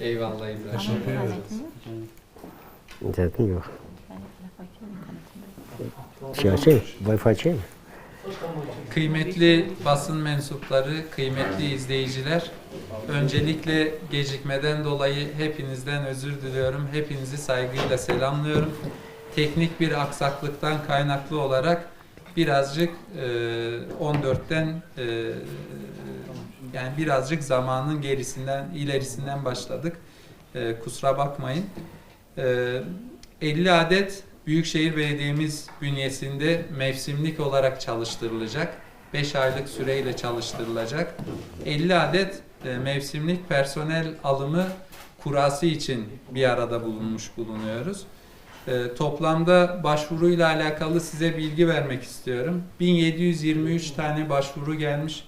Eyvallah İbrahim. İnternetim yok. Şey açayım, Wi-Fi açayım? Kıymetli basın mensupları, kıymetli izleyiciler, öncelikle gecikmeden dolayı hepinizden özür diliyorum. Hepinizi saygıyla selamlıyorum. Teknik bir aksaklıktan kaynaklı olarak birazcık e, 14'ten e, yani birazcık zamanın gerisinden, ilerisinden başladık. E, kusura bakmayın. E, 50 adet Büyükşehir Belediye'miz bünyesinde mevsimlik olarak çalıştırılacak. 5 aylık süreyle çalıştırılacak. 50 adet e, mevsimlik personel alımı kurası için bir arada bulunmuş bulunuyoruz. E, toplamda başvuruyla alakalı size bilgi vermek istiyorum. 1723 tane başvuru gelmiş.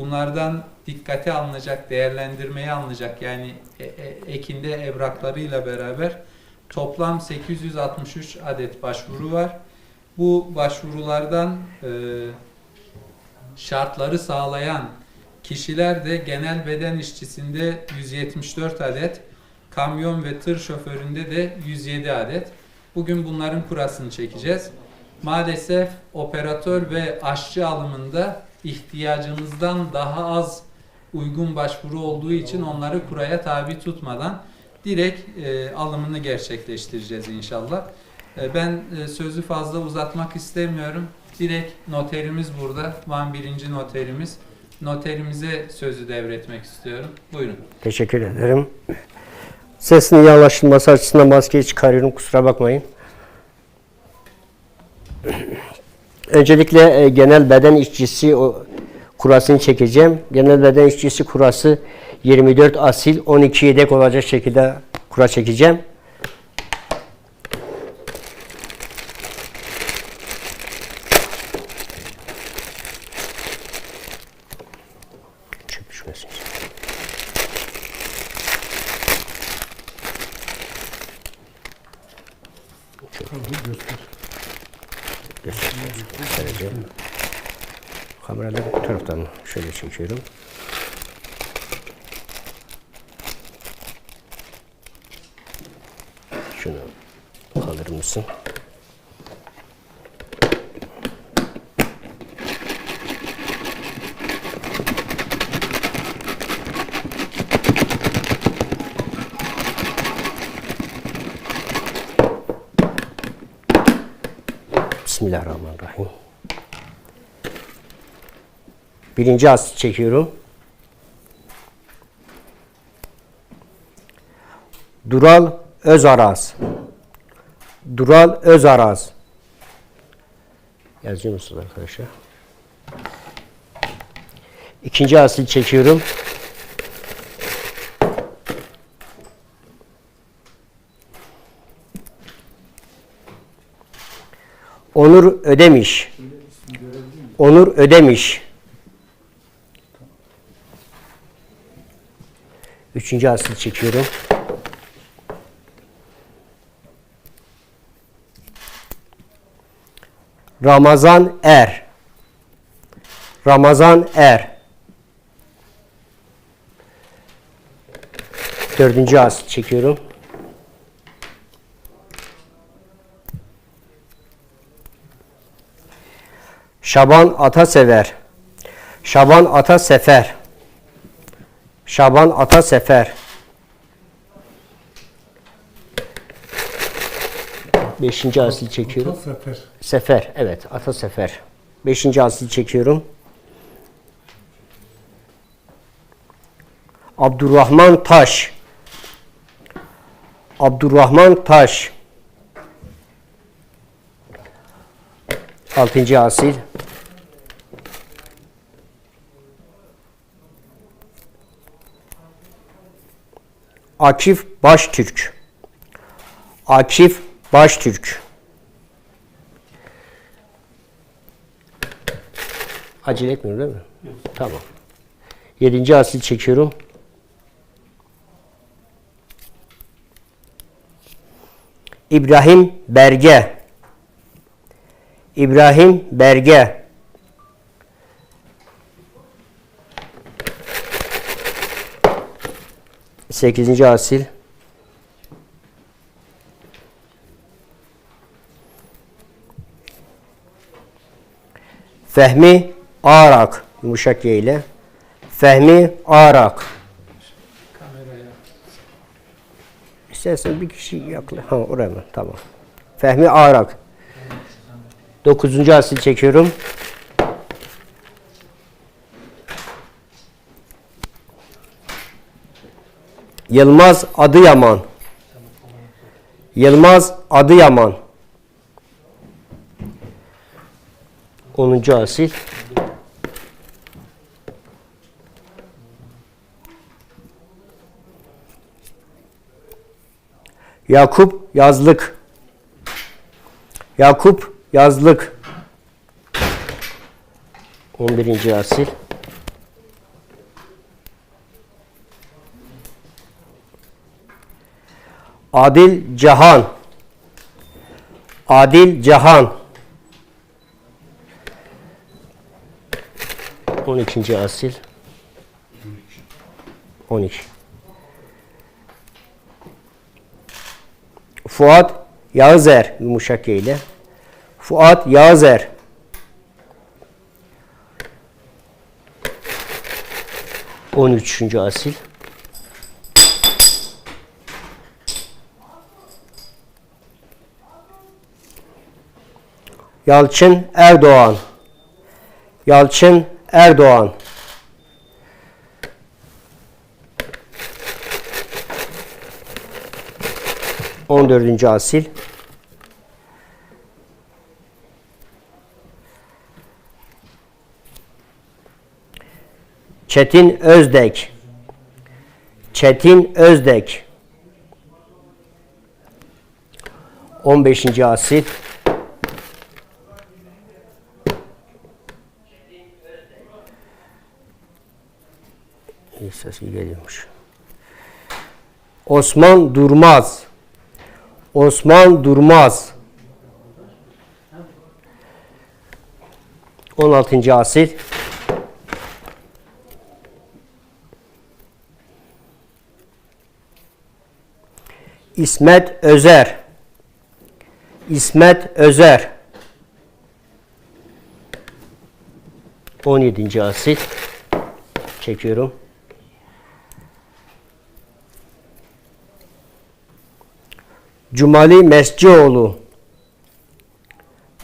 Bunlardan dikkate alınacak, değerlendirmeye alınacak yani e, e, ekinde evraklarıyla beraber toplam 863 adet başvuru var. Bu başvurulardan e, şartları sağlayan kişiler de genel beden işçisinde 174 adet, kamyon ve tır şoföründe de 107 adet. Bugün bunların kurasını çekeceğiz. Maalesef operatör ve aşçı alımında ihtiyacımızdan daha az uygun başvuru olduğu için onları kuraya tabi tutmadan direkt e, alımını gerçekleştireceğiz inşallah. E, ben e, sözü fazla uzatmak istemiyorum. Direkt noterimiz burada. Van birinci noterimiz. Noterimize sözü devretmek istiyorum. Buyurun. Teşekkür ederim. Sesin iyi anlaşılması açısından maskeyi çıkarıyorum. Kusura bakmayın. Öncelikle e, genel beden işçisi o kurasını çekeceğim. Genel beden işçisi kurası 24 asil 12 yedek olacak şekilde kura çekeceğim. Düşmesin. Göstereceğim. Kamerada bu taraftan şöyle çekiyorum. Birinci as çekiyorum. Dural Özaraz. Dural Özaraz. Yazıyor musunuz arkadaşlar? İkinci asil çekiyorum. Onur Ödemiş. Onur Ödemiş. Üçüncü asil çekiyorum. Ramazan Er. Ramazan Er. Dördüncü asil çekiyorum. Şaban Atasever. Şaban Atasefer. Şaban Atasefer. Beşinci asil çekiyorum. Sefer. Sefer, evet, Ata Sefer. Beşinci asil çekiyorum. Abdurrahman Taş. Abdurrahman Taş. Altıncı asil. Akif Baştürk. Akif Baştürk. Acele etmiyorum değil mi? Tamam. Yedinci asil çekiyorum. İbrahim Berge. İbrahim Berge. 8. asil. Fehmi Arak yumuşak Y ile. Fehmi Arak. İstersen bir kişi yakla. Ha oraya mı? Tamam. Fehmi Arak. 9. asil çekiyorum. Yılmaz Adıyaman. Yılmaz Adıyaman. 10. asil. Yakup Yazlık. Yakup Yazlık. 11. asil. Adil Cahan. Adil Cahan. 12. asil. 12. Fuat Yağızer yumuşak ile. Fuat Yağızer. On üçüncü asil. Yalçın Erdoğan. Yalçın Erdoğan. On dördüncü asil. Çetin Özdek. Çetin Özdek. 15. asil. İyi ses iyi geliyormuş. Osman Durmaz. Osman Durmaz. 16. asil. İsmet Özer. İsmet Özer. 17. asil. Çekiyorum. Cumali Mescioğlu.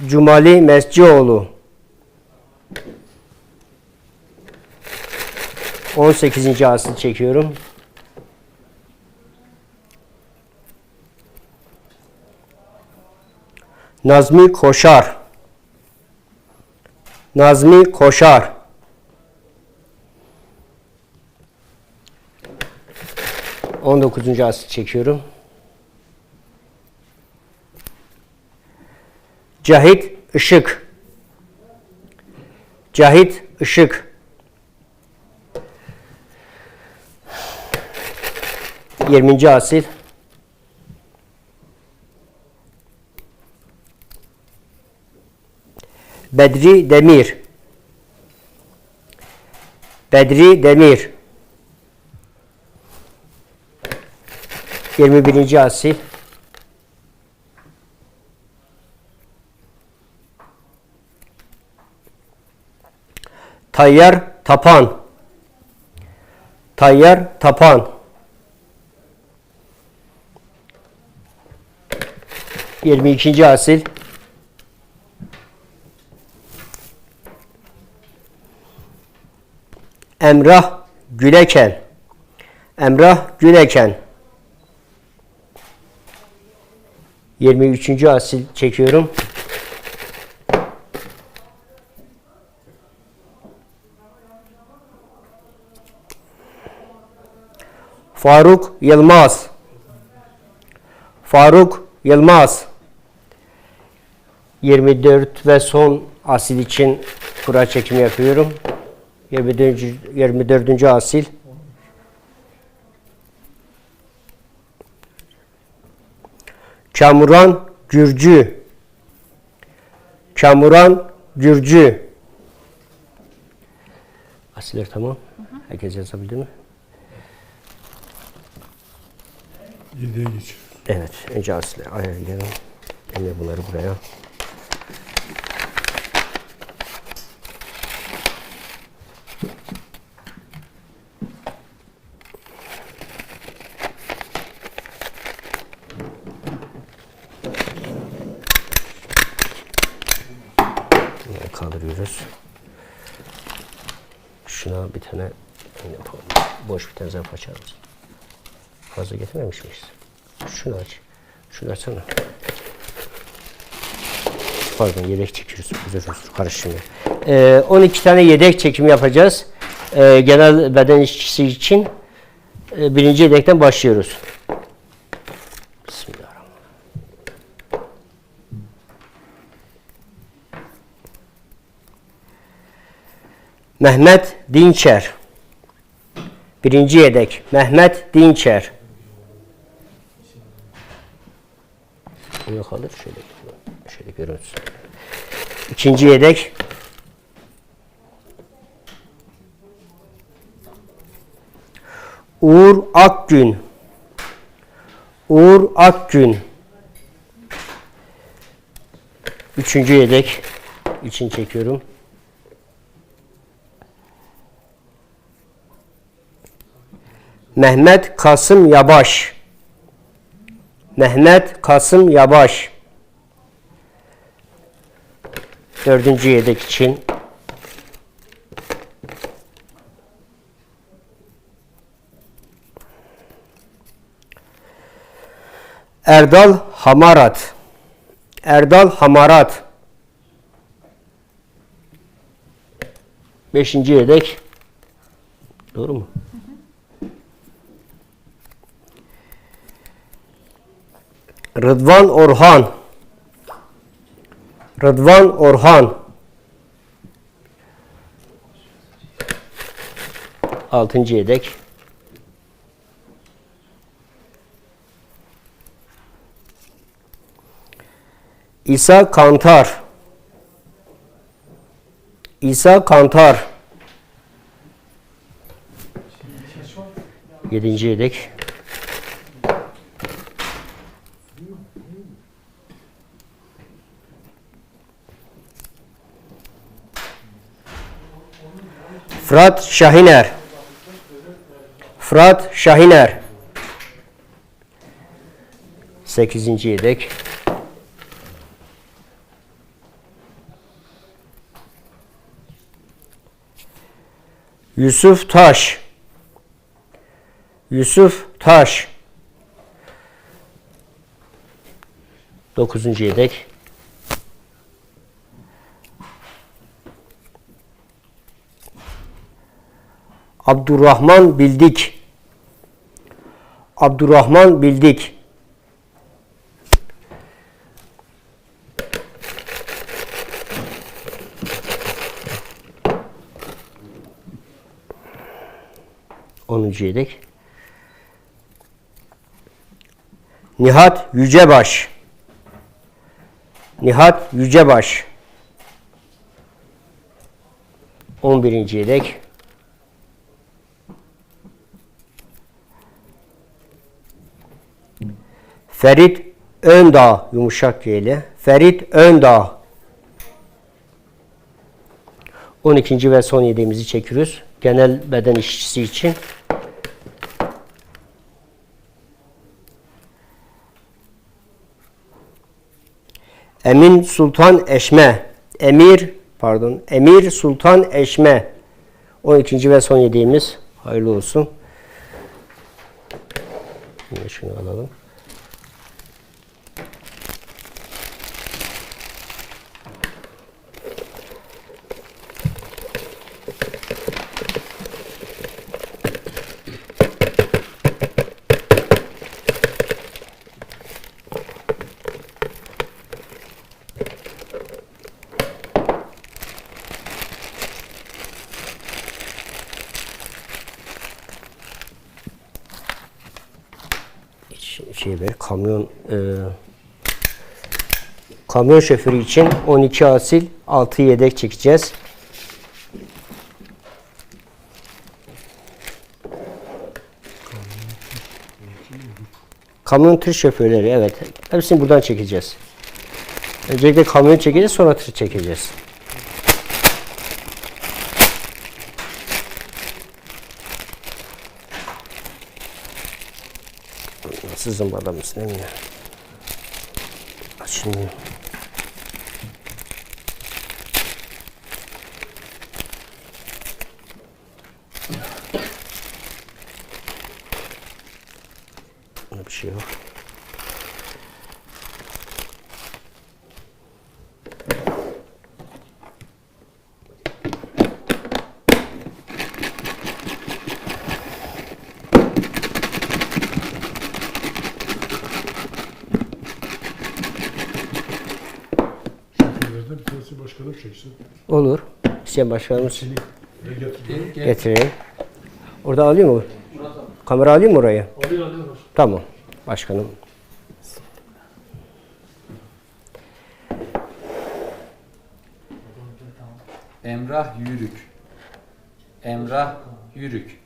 Cumali Mescioğlu. 18. asil çekiyorum. Nazmi Koşar. Nazmi Koşar. On dokuzuncu asil çekiyorum. Cahit Işık. Cahit Işık. Yirminci asil. Bedri Demir. Bedri Demir. 21. asil. Tayyar Tapan. Tayyar Tapan. 22. asil. Emrah Güleken. Emrah Güleken. 23. asil çekiyorum. Faruk Yılmaz. Faruk Yılmaz. 24 ve son asil için kura çekimi yapıyorum. 24. 24. asil. Kamuran Gürcü. Kamuran Gürcü. Asiller tamam. Herkes yazabildi mi? Yedeğe geçiyor. Evet, aslı ayarlayalım. Yine bunları buraya. Kaldırıyoruz. Şuna bir tane yapalım. Boş bir tane zarf mısın? Fazla getirmemiş miyiz? Şunu aç. Şunu açsana. Pardon yedek çekiyoruz. Özür dilerim. Karıştırmıyor. Ee, 12 tane yedek çekimi yapacağız. Ee, genel beden işçisi için Ee, birinci yedekten başlıyoruz. Mehmet Dinçer. Birinci yedek. Mehmet Dinçer. Bunu kalır şöyle. Şöyle görünsün. İkinci yedek. Uğur Akgün. Uğur Akgün. Üçüncü yedek. için çekiyorum. Mehmet Kasım Yabaş. Mehmet Kasım Yabaş. Dördüncü yedek için. Erdal Hamarat. Erdal Hamarat. Beşinci yedek. Doğru mu? Rıdvan Orhan. Rıdvan Orhan. Altıncı yedek. İsa Kantar. İsa Kantar. Yedinci yedek. Fırat Şahiner. Fırat Şahiner. Sekizinci yedek. Yusuf Taş. Yusuf Taş. Dokuzuncu yedek. Abdurrahman Bildik. Abdurrahman Bildik. Onuncu yedek. Nihat Yücebaş. Nihat Yücebaş. On birinci yedek. Ferit Öndağ yumuşak G ile. Ferit Öndağ. 12. ve son yediğimizi çekiyoruz. Genel beden işçisi için. Emin Sultan Eşme. Emir pardon. Emir Sultan Eşme. 12. ve son yediğimiz hayırlı olsun. Yine şunu alalım. Şey ver kamyon e, kamyon şoförü için 12 asil 6 yedek çekeceğiz. Kamyon tır şoförleri evet. Hepsini buradan çekeceğiz. Öncelikle kamyon çekeceğiz sonra tır çekeceğiz. Nasıl zımbada mısın değil mi ya? Açılmıyor. Bunda bir şey yok. Şoförlerden bir tanesi başkanım çeksin. Olur. Hüseyin Başkanımız getireyim. Orada alayım mı? Kamera alayım mı oraya? Alıyor alıyor. Tamam. Başkanım. Emrah Yürük. Emrah Yürük.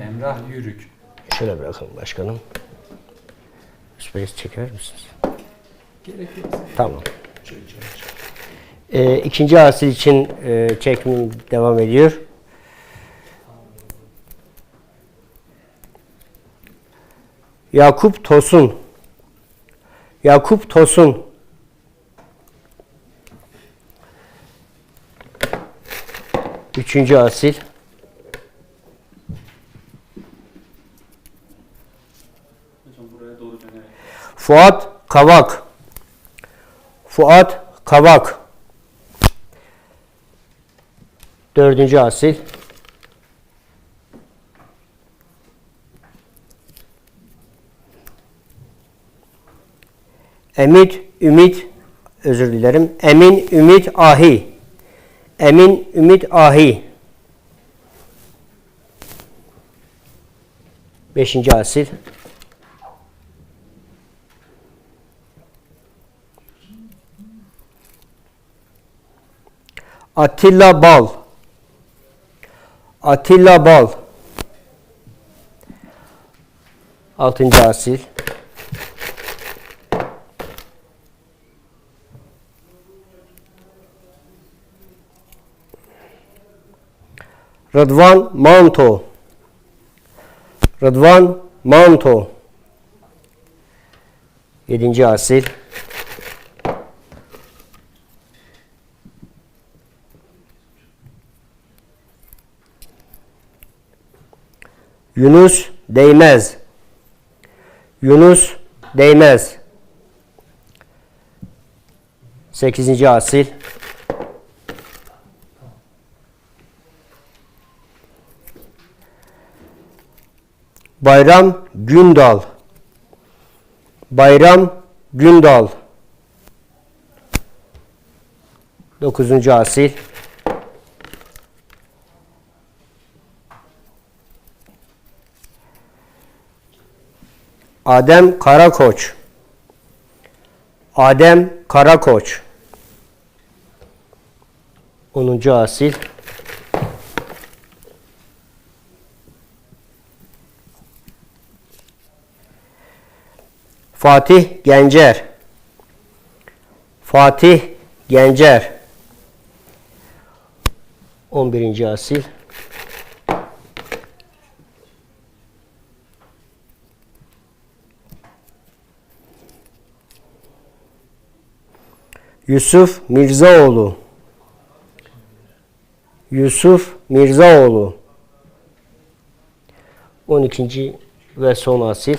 Emrah Yürük. Şöyle bırakalım başkanım. Space çeker misiniz? Gerek yok. Tamam. Ee, ikinci asil için e, çekimim devam ediyor. Yakup Tosun. Yakup Tosun. Üçüncü asil. Fuat Kavak. Fuat Kavak. Dördüncü asil. Emit Ümit özür dilerim. Emin Ümit Ahi. Emin Ümit Ahi. Beşinci asil. Atilla Bal. Atilla Bal. Altıncı asil. Rıdvan Manto. Rıdvan Manto. Yedinci asil. Yunus Değmez. Yunus Değmez. Sekizinci asil. Bayram Gündal. Bayram Gündal. Dokuzuncu asil. Adem Karakoç. Adem Karakoç. 10. asil. Fatih Gencer. Fatih Gencer. 11. asil. Yusuf Mirzaoğlu. Yusuf Mirzaoğlu. 12. ve son asil.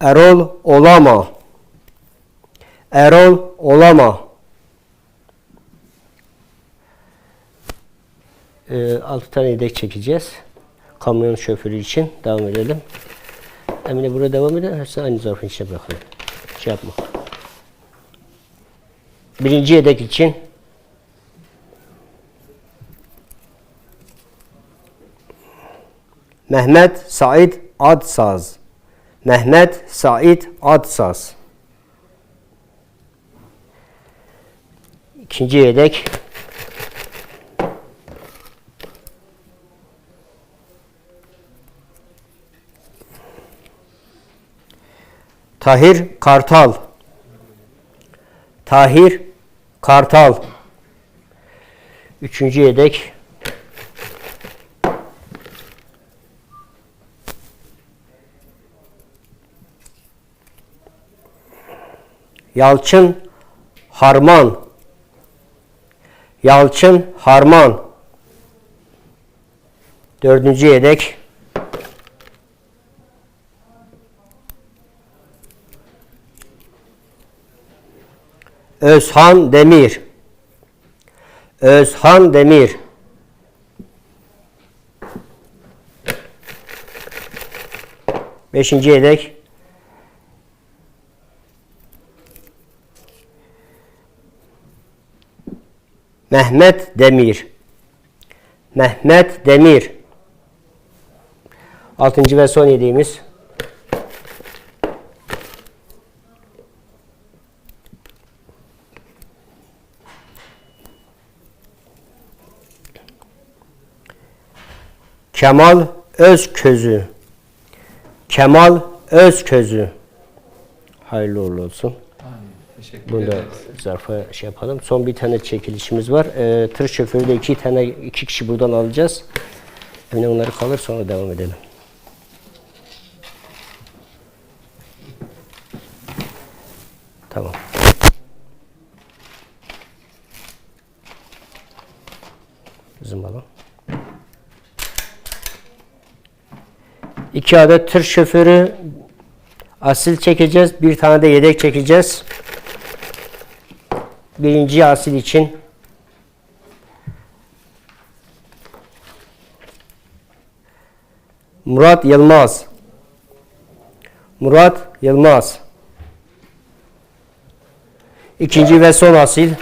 Erol Olama. Erol Olama. Ee, 6 tane yedek çekeceğiz. Kamyon şoförü için devam edelim. Emine burada devam. Hepsini aynı zarfın içine bırakalım. Şey yapma. Birinci yedek için Mehmet Said Adsaz. Mehmet Said Adsaz. İkinci yedek. Tahir Kartal. Tahir Kartal. Üçüncü yedek. Yalçın Harman. Yalçın Harman. Dördüncü yedek. Özhan Demir. Özhan Demir. Beşinci yedek. Mehmet Demir. Mehmet Demir. Altıncı ve son yediğimiz. Kemal Özközü. Kemal Özközü. Hayırlı uğurlu olsun. Teşekkür Bunu da zarfa şey yapalım. Son bir tane çekilişimiz var. Ee, tır şoförü de iki tane iki kişi buradan alacağız. Yine onları kalır sonra devam edelim. Tamam. 2 adet tır şoförü asil çekeceğiz. Bir tane de yedek çekeceğiz. Birinci asil için. Murat Yılmaz. Murat Yılmaz. İkinci ve son asil.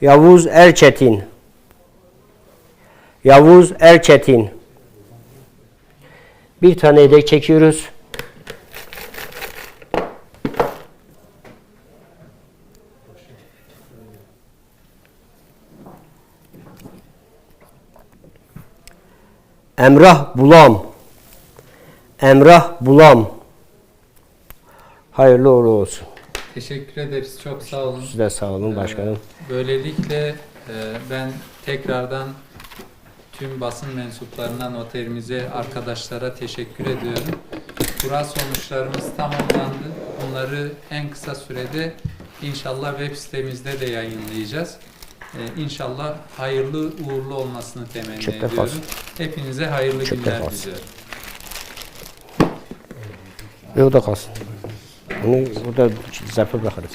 Yavuz Erçetin. Yavuz Erçetin. Bir tane yedek çekiyoruz. Emrah Bulam. Emrah Bulam. Hayırlı uğurlu olsun. Teşekkür ederiz. Çok sağ olun. Siz de sağ olun başkanım. Böylelikle e, ben tekrardan tüm basın mensuplarına, noterimize, arkadaşlara teşekkür ediyorum. Kura sonuçlarımız tamamlandı. Bunları en kısa sürede inşallah web sitemizde de yayınlayacağız. E, İnşallah hayırlı uğurlu olmasını temenni Çok ediyorum. Hepinize hayırlı Çok günler defasın. diliyorum. Yok da kalsın. Bunu burada zarfa bırakırız.